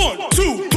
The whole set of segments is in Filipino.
One, two,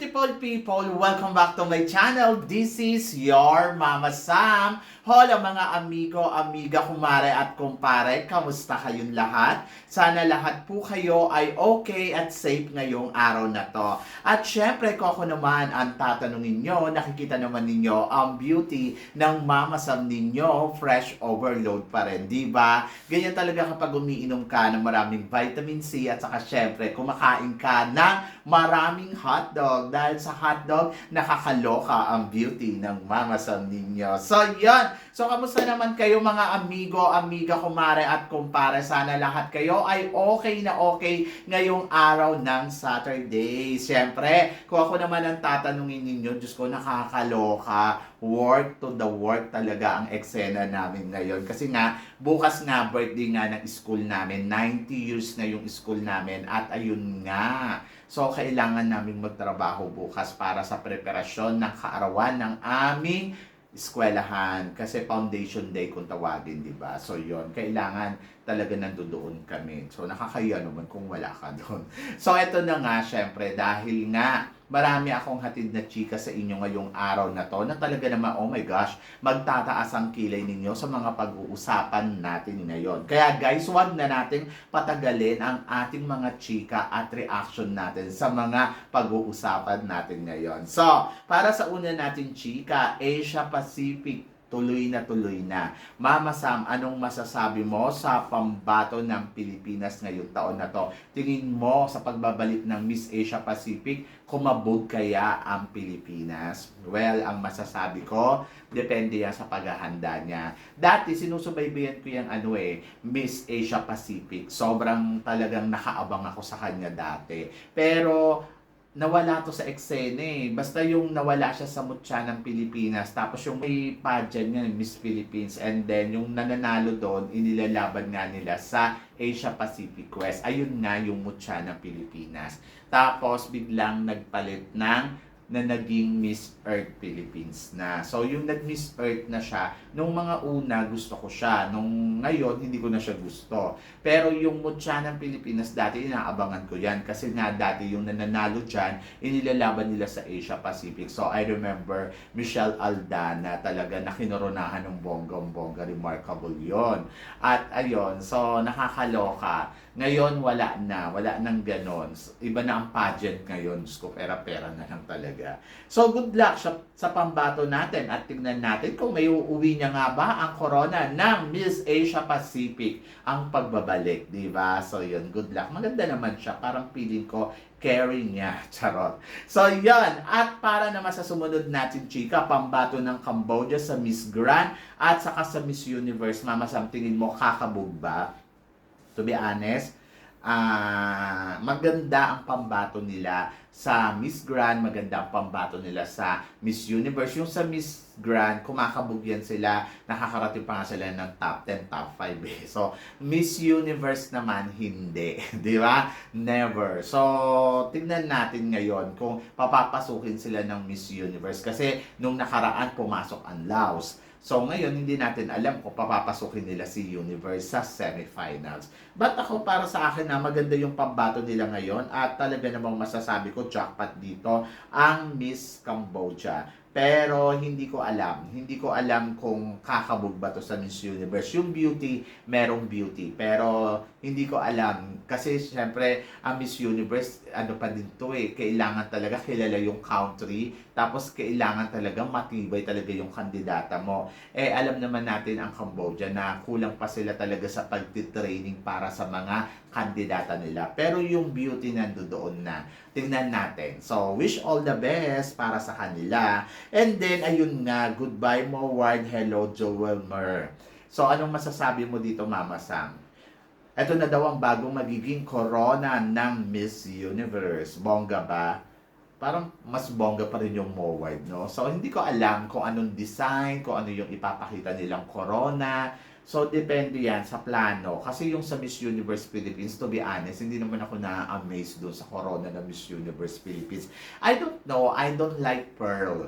beautiful people! Welcome back to my channel. This is your Mama Sam. Hola mga amigo, amiga, kumare at kumpare. Kamusta kayong lahat? Sana lahat po kayo ay okay at safe ngayong araw na to. At syempre, kung ako naman ang tatanungin nyo, nakikita naman ninyo ang beauty ng Mama Sam ninyo. Fresh overload pa rin, di ba? Ganyan talaga kapag umiinom ka ng maraming vitamin C at saka syempre, kumakain ka ng maraming hotdog. Dahil sa hotdog, nakakaloka ang beauty ng Mama Sam ninyo. So, yon. So, kamusta naman kayo mga amigo, amiga, kumare at kumpare? Sana lahat kayo ay okay na okay ngayong araw ng Saturday. Siyempre, kung ako naman ang tatanungin ninyo, Diyos ko, nakakaloka. Work to the work talaga ang eksena namin ngayon. Kasi nga, bukas nga, birthday nga ng school namin. 90 years na yung school namin. At ayun nga, So, kailangan namin magtrabaho bukas para sa preparasyon ng kaarawan ng aming eskwelahan. Kasi foundation day kung tawagin, di ba? So, yon Kailangan talaga nandoon kami. So, nakakaya naman kung wala ka doon. So, eto na nga, syempre, dahil nga, marami akong hatid na chika sa inyo ngayong araw na to na talaga naman, oh my gosh, magtataas ang kilay ninyo sa mga pag-uusapan natin ngayon. Kaya guys, wag na nating patagalin ang ating mga chika at reaction natin sa mga pag-uusapan natin ngayon. So, para sa una natin chika, Asia Pacific tuloy na tuloy na. Mama Sam, anong masasabi mo sa pambato ng Pilipinas ngayong taon na to? Tingin mo sa pagbabalik ng Miss Asia Pacific, kumabog kaya ang Pilipinas? Well, ang masasabi ko, depende yan sa paghahanda niya. Dati, sinusubaybayan ko yung ano eh, Miss Asia Pacific. Sobrang talagang nakaabang ako sa kanya dati. Pero, nawala to sa eksena eh. Basta yung nawala siya sa mutya ng Pilipinas. Tapos yung may pageant niya, Miss Philippines. And then yung nananalo doon, inilalaban nga nila sa Asia Pacific West. Ayun nga yung mutya ng Pilipinas. Tapos biglang nagpalit ng na naging Miss Earth Philippines na. So, yung nag-Miss Earth na siya, nung mga una, gusto ko siya. Nung ngayon, hindi ko na siya gusto. Pero yung mutya ng Pilipinas, dati inaabangan ko yan. Kasi nga, dati yung nananalo dyan, inilalaban nila sa Asia Pacific. So, I remember Michelle Aldana talaga na kinoronahan ng bonggong-bongga. Remarkable yon At ayun, so nakakaloka. Ngayon, wala na. Wala nang ganon. Iba na ang pageant ngayon. Diyos ko, pera-pera na lang talaga. So, good luck sa, sa pambato natin at tingnan natin kung may uuwi niya nga ba ang corona ng Miss Asia Pacific ang pagbabalik, di ba? So, yun, good luck. Maganda naman siya. Parang feeling ko, carry niya. Charot. So, yun. At para naman sa sumunod natin, chika, pambato ng Cambodia sa Miss Grand at saka sa Miss Universe. Mama, Sam, tingin mo, kakabog ba? To be honest, ah maganda ang pambato nila sa Miss Grand, maganda ang pambato nila sa Miss Universe. Yung sa Miss Grand, kumakabog yan sila, nakakarating pa nga sila ng top 10, top 5 eh. So, Miss Universe naman, hindi. Di ba? Never. So, tignan natin ngayon kung papapasukin sila ng Miss Universe. Kasi, nung nakaraan, pumasok ang Laos. So ngayon, hindi natin alam kung papapasukin nila si Universe sa semifinals. But ako para sa akin na maganda yung pambato nila ngayon at talaga namang masasabi ko jackpot dito ang Miss Cambodia. Pero hindi ko alam. Hindi ko alam kung kakabog ba to sa Miss Universe. Yung beauty, merong beauty. Pero hindi ko alam. Kasi syempre, ang Miss Universe, ano pa din to eh. Kailangan talaga kilala yung country. Tapos kailangan talaga matibay talaga yung kandidata mo. Eh, alam naman natin ang Cambodia na kulang pa sila talaga sa pagtitraining para sa mga kandidata nila. Pero yung beauty nandoon na. Tingnan natin. So, wish all the best para sa kanila. And then, ayun nga, goodbye mo, word, hello, Joel Mer. So, anong masasabi mo dito, Mama Sam? Ito na daw ang bagong magiging corona ng Miss Universe. Bongga ba? Parang mas bongga pa rin yung Moward, no? So, hindi ko alam kung anong design, kung ano yung ipapakita nilang corona. So, depende yan sa plano. Kasi yung sa Miss Universe Philippines, to be honest, hindi naman ako na-amaze doon sa corona ng Miss Universe Philippines. I don't know, I don't like Pearl.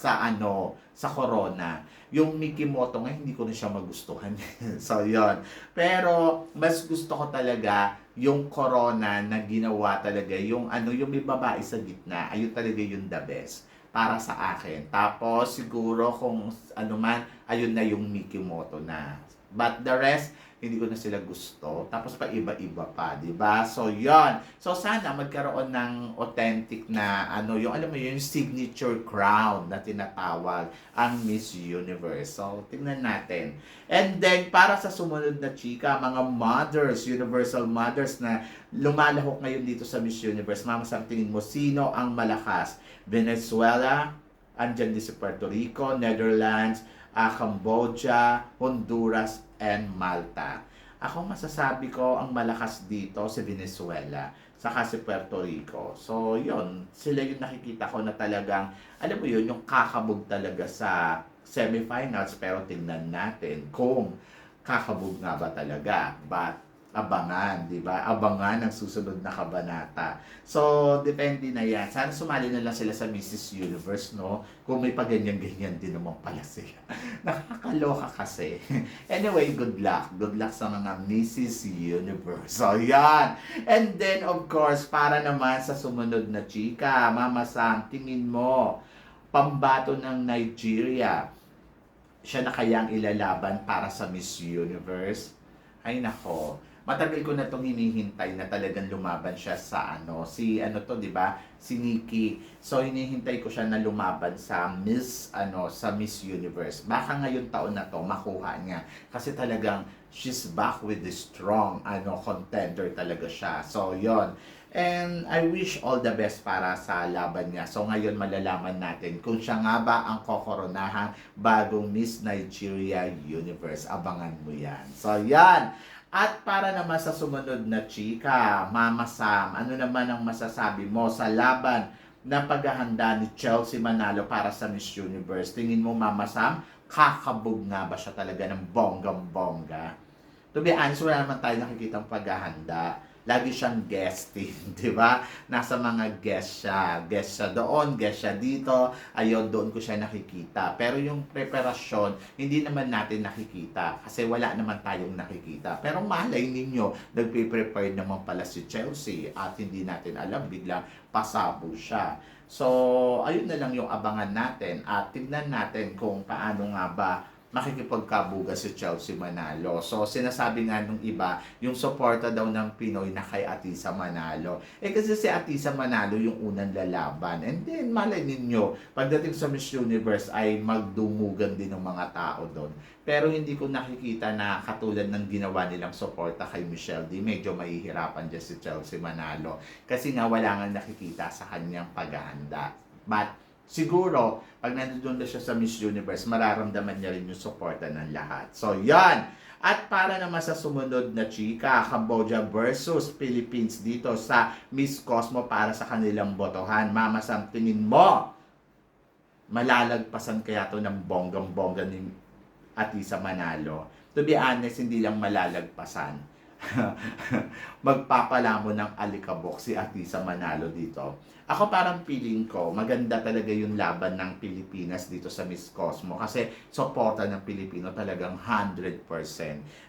Sa ano, sa Corona. Yung Mikimoto nga, hindi ko na siya magustuhan. so, yon Pero, mas gusto ko talaga yung Corona na ginawa talaga, yung ano, yung may babae sa gitna, ayun talaga yung the best para sa akin. Tapos, siguro kung ano man, ayun na yung Mikimoto na. But the rest, hindi ko na sila gusto. Tapos pa iba-iba pa, di ba? So, yon So, sana magkaroon ng authentic na, ano, yung, alam mo yun, yung signature crown na tinatawag ang Miss Universe. So, tingnan natin. And then, para sa sumunod na chika, mga mothers, universal mothers na lumalahok ngayon dito sa Miss Universe, mama, sa tingin mo, sino ang malakas? Venezuela, andyan din si Puerto Rico, Netherlands, ah, Cambodia, Honduras, and Malta. Ako masasabi ko ang malakas dito si Venezuela saka si Puerto Rico. So, yon sila yung nakikita ko na talagang, alam mo yun, yung kakabog talaga sa semifinals. Pero tingnan natin kung kakabog nga ba talaga. But, abangan, di ba? Abangan ang susunod na kabanata. So, depende na yan. Sana sumali na lang sila sa Mrs. Universe, no? Kung may paganyan-ganyan din naman pala sila. Nakakaloka kasi. anyway, good luck. Good luck sa mga Mrs. Universe. So, yan. And then, of course, para naman sa sumunod na chika, Mama Sam, tingin mo, pambato ng Nigeria, siya na kayang ilalaban para sa Miss Universe? Ay nako, matagal ko na itong hinihintay na talagang lumaban siya sa ano, si ano to, 'di ba? Si Nikki. So hinihintay ko siya na lumaban sa Miss ano, sa Miss Universe. Baka ngayon taon na to makuha niya kasi talagang she's back with the strong ano contender talaga siya. So 'yon. And I wish all the best para sa laban niya. So ngayon malalaman natin kung siya nga ba ang kokoronahan bagong Miss Nigeria Universe. Abangan mo yan. So yan. At para naman sa sumunod na chika, Mama Sam, ano naman ang masasabi mo sa laban na paghahanda ni Chelsea Manalo para sa Miss Universe? Tingin mo, Mama Sam, kakabog nga ba siya talaga ng bonggang-bongga? To be honest, wala naman tayo nakikitang paghahanda. Lagi siyang guesting, di ba? Nasa mga guest siya. Guest siya doon, guest siya dito. Ayun, doon ko siya nakikita. Pero yung preparasyon, hindi naman natin nakikita. Kasi wala naman tayong nakikita. Pero malay ninyo, nagpe-prepare naman pala si Chelsea. At hindi natin alam, bigla pasabo siya. So, ayun na lang yung abangan natin. At tignan natin kung paano nga ba makikipagkabuga si Chelsea Manalo. So, sinasabi nga nung iba, yung suporta daw ng Pinoy na kay Atisa Manalo. Eh kasi si Atisa Manalo yung unang lalaban. And then, malay ninyo, pagdating sa Miss Universe ay magdumugan din ng mga tao doon. Pero hindi ko nakikita na katulad ng ginawa nilang suporta kay Michelle D. Medyo mahihirapan dyan si Chelsea Manalo. Kasi nga wala nga nakikita sa kanyang paghahanda. But, siguro, pag nandun na siya sa Miss Universe, mararamdaman niya rin yung suporta ng lahat. So, yan! At para naman sa sumunod na chika, Cambodia versus Philippines dito sa Miss Cosmo para sa kanilang botohan. Mama Sam, tingin mo, malalagpasan kaya to ng bonggang-bongga ni Atisa Manalo? To be honest, hindi lang malalagpasan. magpapalamo ng alikabok si Atisa Manalo dito. Ako parang feeling ko, maganda talaga yung laban ng Pilipinas dito sa Miss Cosmo kasi suporta ng Pilipino talagang 100%.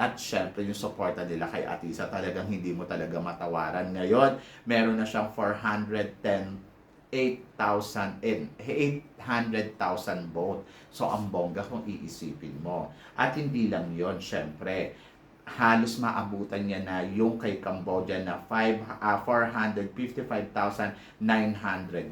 At syempre yung suporta nila kay Atisa talagang hindi mo talaga matawaran. Ngayon, meron na siyang 410 8,000 and 800,000 vote. So, ang bongga kung iisipin mo. At hindi lang yon syempre halos maabutan niya na yung kay Cambodia na 5, uh, 455,900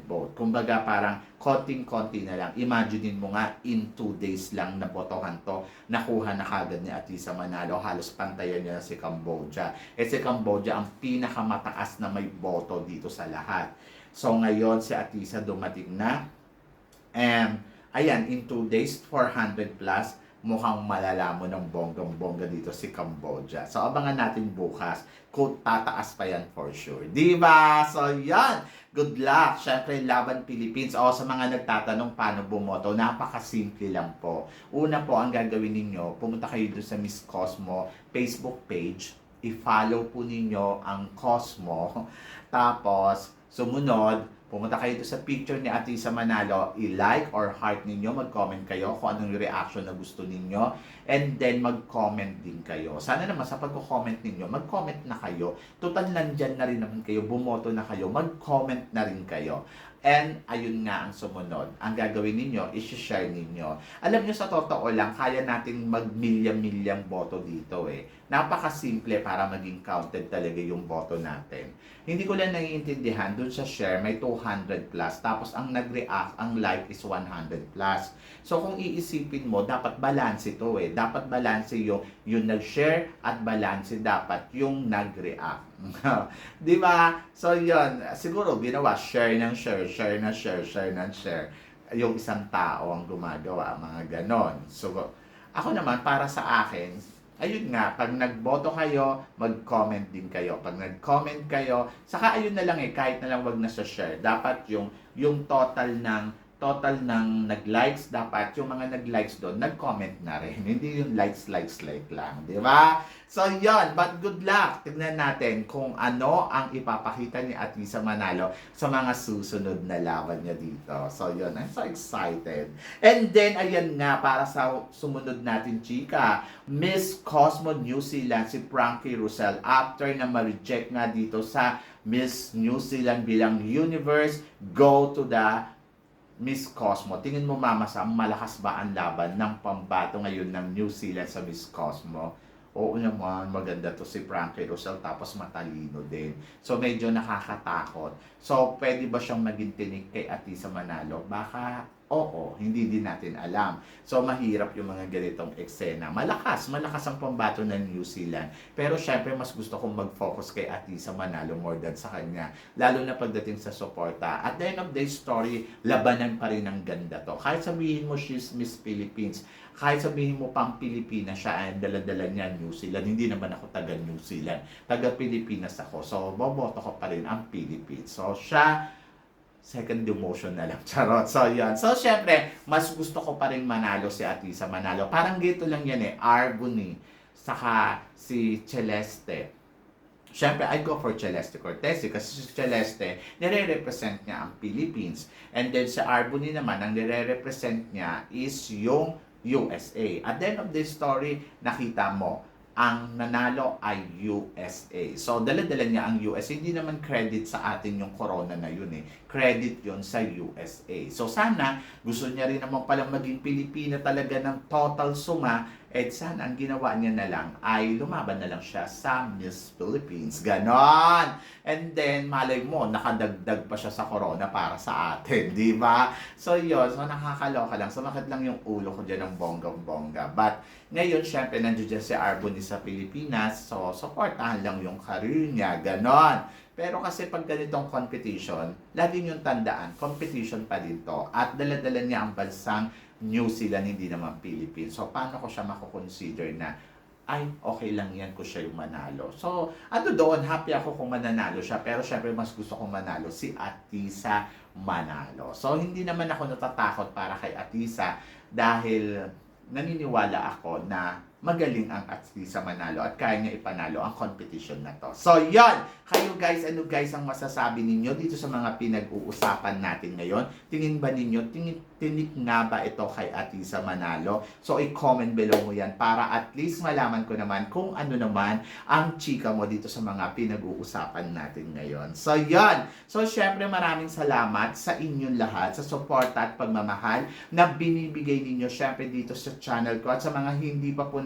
vote. Kumbaga parang konting-konti na lang. Imaginein mo nga in 2 days lang na botohan to, nakuha na kagad ni Atisa Manalo. Halos pantayan niya si Cambodia. Eh si Cambodia ang pinakamataas na may boto dito sa lahat. So ngayon si Atisa dumating na. And ayan, in 2 days, 400 plus mukhang malalaman ng bonggang-bongga dito si Cambodia. So, abangan natin bukas kung tataas pa yan for sure. Di ba? So, yan. Good luck. Siyempre, Laban Philippines. O, sa mga nagtatanong paano bumoto, napakasimple lang po. Una po, ang gagawin ninyo, pumunta kayo doon sa Miss Cosmo Facebook page. I-follow po ninyo ang Cosmo. Tapos, sumunod, Pumunta kayo doon sa picture ni Atisa Manalo, i-like or heart ninyo, mag-comment kayo kung anong reaction na gusto ninyo, and then mag-comment din kayo. Sana naman sa pag-comment ninyo, mag-comment na kayo. Total nandyan na rin naman kayo, bumoto na kayo, mag-comment na rin kayo. And ayun nga ang sumunod. Ang gagawin ninyo, i-share ninyo. Alam nyo sa totoo lang, kaya nating mag-milyang-milyang boto dito eh. Napakasimple para maging counted talaga yung boto natin. Hindi ko lang naiintindihan, dun sa share may 200 plus, tapos ang nag-react, ang like is 100 plus. So kung iisipin mo, dapat balance ito eh. Dapat balance yung, yung nag-share at balance dapat yung nag-react. Di ba? So yun, siguro ginawa, share ng share, share ng share, share ng share. Yung isang tao ang gumagawa, mga ganon. So, ako naman, para sa akin, ayun nga, pag nagboto kayo, mag-comment din kayo. Pag nag-comment kayo, saka ayun na lang eh, kahit na lang wag na sa share. Dapat yung, yung total ng total ng nag-likes, dapat yung mga nag-likes doon, nag-comment na rin. Hindi yung likes, likes, like lang. Di ba? So, yon But good luck. Tignan natin kung ano ang ipapakita ni Atisa Manalo sa mga susunod na laban niya dito. So, yon I'm so excited. And then, ayan nga, para sa sumunod natin, chika, Miss Cosmo New Zealand, si Frankie Russell, after na ma-reject nga dito sa Miss New Zealand bilang Universe, go to the Miss Cosmo, tingin mo mama sa malakas ba ang laban ng pambato ngayon ng New Zealand sa Miss Cosmo? Oo naman, maganda to si Frankie Rosel tapos matalino din. So medyo nakakatakot. So pwede ba siyang maging tinik kay Atisa Manalo? Baka oo, hindi din natin alam. So mahirap yung mga ganitong eksena. Malakas, malakas ang pambato ng New Zealand. Pero syempre mas gusto kong mag-focus kay Atisa Manalo more than sa kanya. Lalo na pagdating sa suporta. At the end of the story, labanan pa rin ang ganda to. Kahit sabihin mo she's Miss Philippines, kahit sabihin mo pang Pilipinas siya, ay dala-dala niya New Zealand. Hindi naman ako taga New Zealand. Taga Pilipinas ako. So, boboto ko pa rin ang Philippines. So, siya, second demotion na lang. Charot. So, yan. So, syempre, mas gusto ko pa rin manalo si Atisa Manalo. Parang gito lang yan eh. Arbony. Saka si Celeste. Siyempre, I go for Celeste Cortez eh, kasi si Celeste, nire-represent niya ang Philippines. And then sa Arbony naman, ang nire-represent niya is yung USA. At the end of this story, nakita mo, ang nanalo ay USA. So, dala-dala niya ang USA. Hindi naman credit sa atin yung corona na yun eh. Credit yon sa USA. So, sana gusto niya rin naman palang maging Pilipina talaga ng total suma. Eh, sana ang ginawa niya na lang ay lumaban na lang siya sa Miss Philippines. Ganon! And then, malay mo, nakadagdag pa siya sa corona para sa atin. Di ba? So, yun. So, nakakaloka lang. Sumakit lang yung ulo ko dyan ng bonggang-bongga. But, ngayon, syempre, nandiyo dyan si Arbony sa Pilipinas. So, supportahan lang yung career niya. Ganon. Pero kasi pag ganitong competition, lagi yung tandaan, competition pa din to. At dala-dala niya ang bansang New Zealand, hindi naman Philippines. So, paano ko siya makukonsider na ay, okay lang yan kung siya yung manalo. So, ano doon, happy ako kung mananalo siya. Pero syempre, mas gusto kong manalo si Atisa Manalo. So, hindi naman ako natatakot para kay Atisa dahil naniniwala ako na magaling ang Atisa Manalo at kaya niya ipanalo ang competition na to. So, yon Kayo guys, ano guys ang masasabi ninyo dito sa mga pinag-uusapan natin ngayon? Tingin ba ninyo, tingin, tinik nga ba ito kay Atisa Manalo? So, i-comment below mo yan para at least malaman ko naman kung ano naman ang chika mo dito sa mga pinag-uusapan natin ngayon. So, yon So, syempre maraming salamat sa inyong lahat sa suporta at pagmamahal na binibigay ninyo syempre dito sa channel ko at sa mga hindi pa po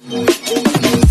Thank you.